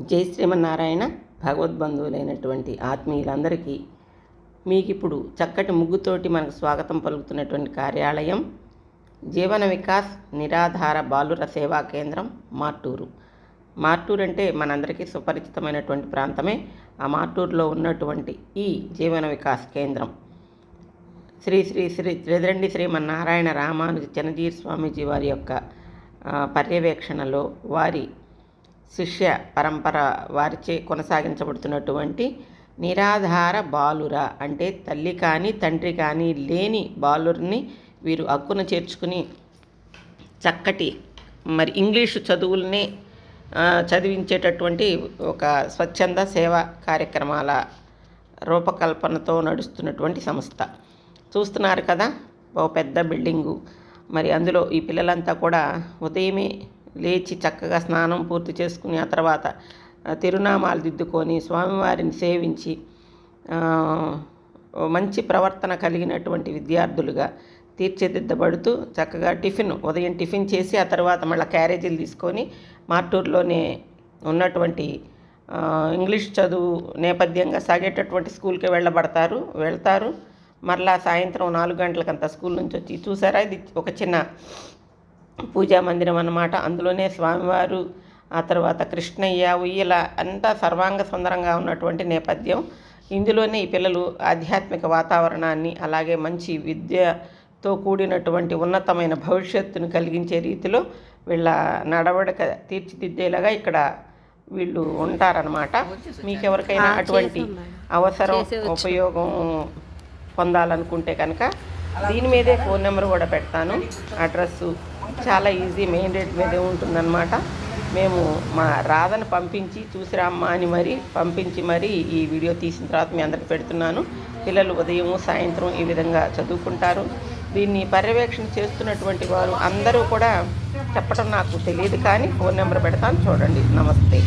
జై శ్రీమన్నారాయణ భగవద్బంధువులైనటువంటి ఆత్మీయులందరికీ మీకు ఇప్పుడు చక్కటి ముగ్గుతోటి మనకు స్వాగతం పలుకుతున్నటువంటి కార్యాలయం జీవన వికాస్ నిరాధార బాలుర సేవా కేంద్రం మార్టూరు. మార్టూరు అంటే మనందరికీ సుపరిచితమైనటువంటి ప్రాంతమే. ఆ మార్టూరులో ఉన్నటువంటి ఈ జీవన వికాస్ కేంద్రం. శ్రీ శ్రీ శ్రీ త్రిదండి శ్రీమన్నారాయణ రామానుజ చనజీర్ స్వామీజీ వారి యొక్క పర్యవేక్షణలో వారి శిష్య పరంపర వారిచే కొనసాగించబడుతున్నటువంటి నిరాధార బాలుర అంటే తల్లి కానీ తండ్రి కానీ లేని బాలుర్ని వీరు హక్కును చేర్చుకుని చక్కటి మరి ఇంగ్లీషు చదువుల్ని చదివించేటటువంటి ఒక స్వచ్ఛంద సేవా కార్యక్రమాల రూపకల్పనతో నడుస్తున్నటువంటి సంస్థ. చూస్తున్నారు కదా ఓ పెద్ద బిల్డింగు. మరి అందులో ఈ పిల్లలంతా కూడా ఉదయమే లేచి చక్కగా స్నానం పూర్తి చేసుకుని ఆ తర్వాత తిరునామాలు దిద్దుకొని స్వామివారిని సేవించి మంచి ప్రవర్తన కలిగినటువంటి విద్యార్థులుగా తీర్చిదిద్దబడుతూ చక్కగా టిఫిన్ ఉదయం టిఫిన్ చేసి ఆ తర్వాత మళ్ళీ క్యారేజీలు తీసుకొని మార్టూర్లోనే ఉన్నటువంటి ఇంగ్లీష్ చదువు నేపథ్యంగా సాగేటటువంటి స్కూల్కి వెళ్ళబడతారు వెళ్తారు. మరలా సాయంత్రం నాలుగు గంటలకంతా స్కూల్ నుంచి వచ్చి చూసారా? ఇది ఒక చిన్న పూజా మందిరం అన్నమాట. అందులోనే స్వామివారు ఆ తర్వాత కృష్ణయ్య ఉయ్యల అంతా సర్వాంగ సుందరంగా ఉన్నటువంటి నేపథ్యం. ఇందులోనే ఈ పిల్లలు ఆధ్యాత్మిక వాతావరణాన్ని అలాగే మంచి విద్యతో కూడినటువంటి ఉన్నతమైన భవిష్యత్తును కలిగించే రీతిలో వీళ్ళ నడవడిక తీర్చిదిద్దేలాగా ఇక్కడ వీళ్ళు ఉంటారనమాట మీకెవరికైనా అటువంటి అవసరం ఉపయోగం పొందాలనుకుంటే కనుక దీని మీదే ఫోన్ నెంబర్ కూడా పెడతాను. అడ్రస్సు చాలా ఈజీ మెయిన్ రేట్ మీదే ఉంటుందన్నమాట. మేము మా రాధను పంపించి చూసిరామ్మా అని మరి పంపించి మరి ఈ వీడియో తీసిన తర్వాత మీ అందరికి పెడుతున్నాను. పిల్లలు ఉదయం సాయంత్రం ఈ విధంగా చదువుకుంటారు. దీన్ని పర్యవేక్షణ చేస్తున్నటువంటి వారు అందరూ కూడా చెప్పడం నాకు తెలియదు కానీ ఫోన్ నెంబర్ పెడతాను. చూడండి. నమస్తే.